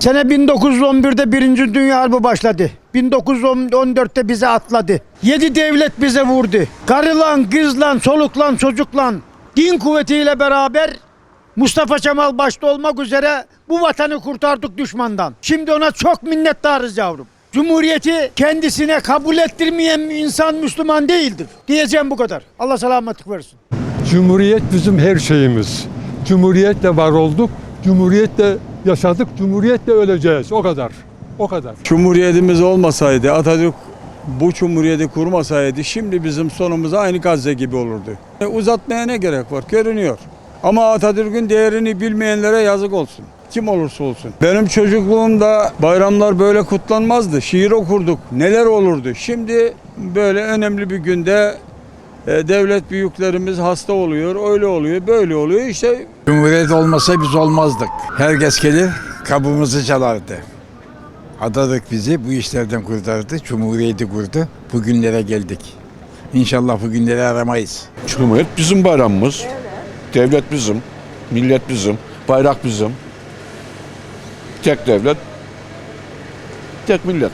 Sene 1911'de Birinci Dünya Harbi başladı. 1914'te bize atladı. Yedi devlet bize vurdu. Karılan, kızlan, soluklan, çocuklan. Din kuvvetiyle beraber Mustafa Kemal başta olmak üzere bu vatanı kurtardık düşmandan. Şimdi ona çok minnettarız yavrum. Cumhuriyeti kendisine kabul ettirmeyen insan Müslüman değildir. Diyeceğim bu kadar. Allah selametlik versin. Cumhuriyet bizim her şeyimiz. Cumhuriyetle var olduk, cumhuriyetle yaşadık, cumhuriyetle öleceğiz. O kadar. O kadar. Cumhuriyetimiz olmasaydı, Atatürk bu cumhuriyeti kurmasaydı şimdi bizim sonumuz aynı Gazze gibi olurdu. E, Uzatmaya ne gerek var? Görünüyor. Ama Atatürk'ün değerini bilmeyenlere yazık olsun. Kim olursa olsun. Benim çocukluğumda bayramlar böyle kutlanmazdı. Şiir okurduk. Neler olurdu? Şimdi böyle önemli bir günde devlet büyüklerimiz hasta oluyor, öyle oluyor, böyle oluyor. İşte Cumhuriyet olmasa biz olmazdık. Herkes gelir kabımızı çalardı. Atatürk bizi bu işlerden kurtardı. Cumhuriyeti kurdu. Bugünlere geldik. İnşallah bu günleri aramayız. Cumhuriyet bizim bayramımız. Devlet bizim, millet bizim, bayrak bizim. Tek devlet, tek millet.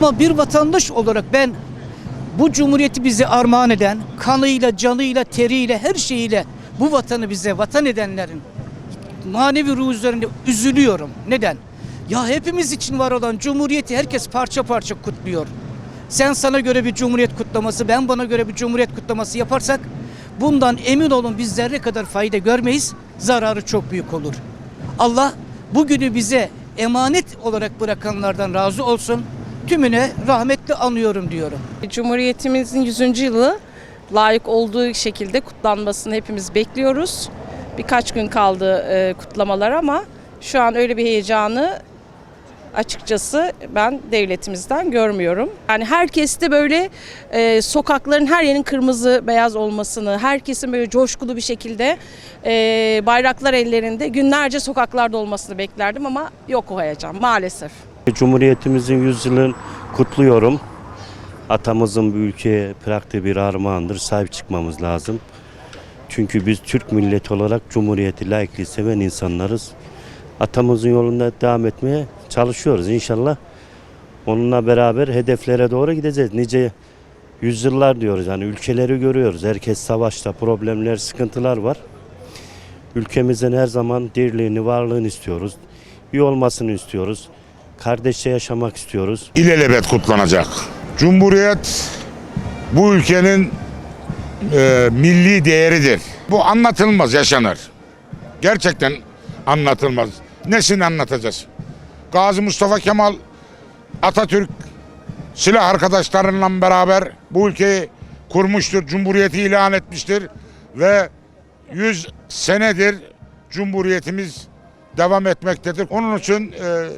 Ama bir vatandaş olarak ben bu cumhuriyeti bize armağan eden, kanıyla, canıyla, teriyle, her şeyiyle bu vatanı bize vatan edenlerin manevi ruh üzerinde üzülüyorum. Neden? Ya hepimiz için var olan cumhuriyeti herkes parça parça kutluyor. Sen sana göre bir cumhuriyet kutlaması, ben bana göre bir cumhuriyet kutlaması yaparsak bundan emin olun biz zerre kadar fayda görmeyiz. Zararı çok büyük olur. Allah bugünü bize emanet olarak bırakanlardan razı olsun. Tümüne rahmetle anıyorum diyorum. Cumhuriyetimizin 100. yılı layık olduğu şekilde kutlanmasını hepimiz bekliyoruz. Birkaç gün kaldı e, kutlamalar ama şu an öyle bir heyecanı açıkçası ben devletimizden görmüyorum. Yani herkes de böyle e, sokakların her yerinin kırmızı beyaz olmasını, herkesin böyle coşkulu bir şekilde e, bayraklar ellerinde günlerce sokaklarda olmasını beklerdim ama yok o heyecan maalesef. Cumhuriyetimizin yüzyılını kutluyorum. Atamızın bu ülkeye bıraktığı bir armağandır. Sahip çıkmamız lazım. Çünkü biz Türk milleti olarak Cumhuriyeti layıklığı seven insanlarız. Atamızın yolunda devam etmeye çalışıyoruz inşallah. Onunla beraber hedeflere doğru gideceğiz. Nice yüzyıllar diyoruz yani ülkeleri görüyoruz. Herkes savaşta problemler, sıkıntılar var. Ülkemizin her zaman dirliğini, varlığını istiyoruz. İyi olmasını istiyoruz. Kardeşçe yaşamak istiyoruz. ilelebet kutlanacak. Cumhuriyet bu ülkenin e, milli değeridir. Bu anlatılmaz, yaşanır. Gerçekten anlatılmaz. Nesini anlatacağız? Gazi Mustafa Kemal Atatürk silah arkadaşlarıyla beraber bu ülkeyi kurmuştur, cumhuriyeti ilan etmiştir ve 100 senedir cumhuriyetimiz devam etmektedir. Onun için e, e,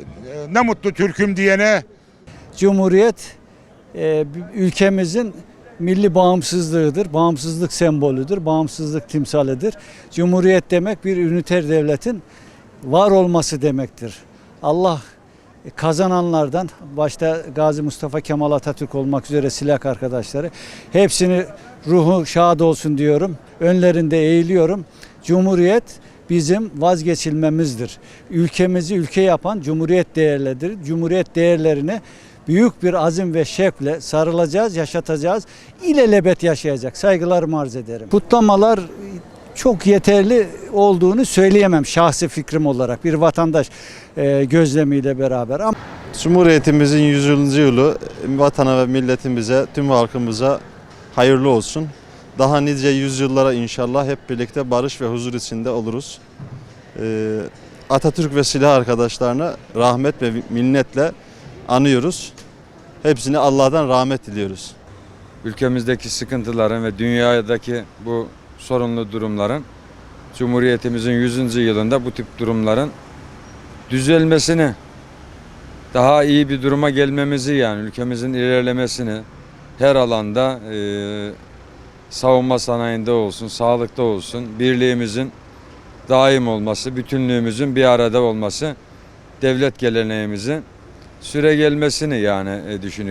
ne mutlu Türk'üm diyene Cumhuriyet e, ülkemizin milli bağımsızlığıdır, bağımsızlık sembolüdür, bağımsızlık timsalidir. Cumhuriyet demek bir üniter devletin var olması demektir. Allah kazananlardan başta Gazi Mustafa Kemal Atatürk olmak üzere silah arkadaşları hepsini ruhu şad olsun diyorum. Önlerinde eğiliyorum. Cumhuriyet bizim vazgeçilmemizdir. Ülkemizi ülke yapan Cumhuriyet değerleridir. Cumhuriyet değerlerine büyük bir azim ve şevkle sarılacağız, yaşatacağız. İlelebet yaşayacak. Saygılarımı arz ederim. Kutlamalar çok yeterli olduğunu söyleyemem şahsi fikrim olarak bir vatandaş e, gözlemiyle beraber. Ama Cumhuriyetimizin 100. yılı vatana ve milletimize, tüm halkımıza hayırlı olsun. Daha nice yüzyıllara inşallah hep birlikte barış ve huzur içinde oluruz. Ee, Atatürk ve silah arkadaşlarına rahmet ve minnetle anıyoruz. Hepsine Allah'tan rahmet diliyoruz. ülkemizdeki sıkıntıların ve dünyadaki bu sorunlu durumların Cumhuriyetimizin 100. yılında bu tip durumların düzelmesini daha iyi bir duruma gelmemizi yani ülkemizin ilerlemesini her alanda e, savunma sanayinde olsun, sağlıkta olsun, birliğimizin daim olması, bütünlüğümüzün bir arada olması, devlet geleneğimizin süre gelmesini yani e, düşünüyorum.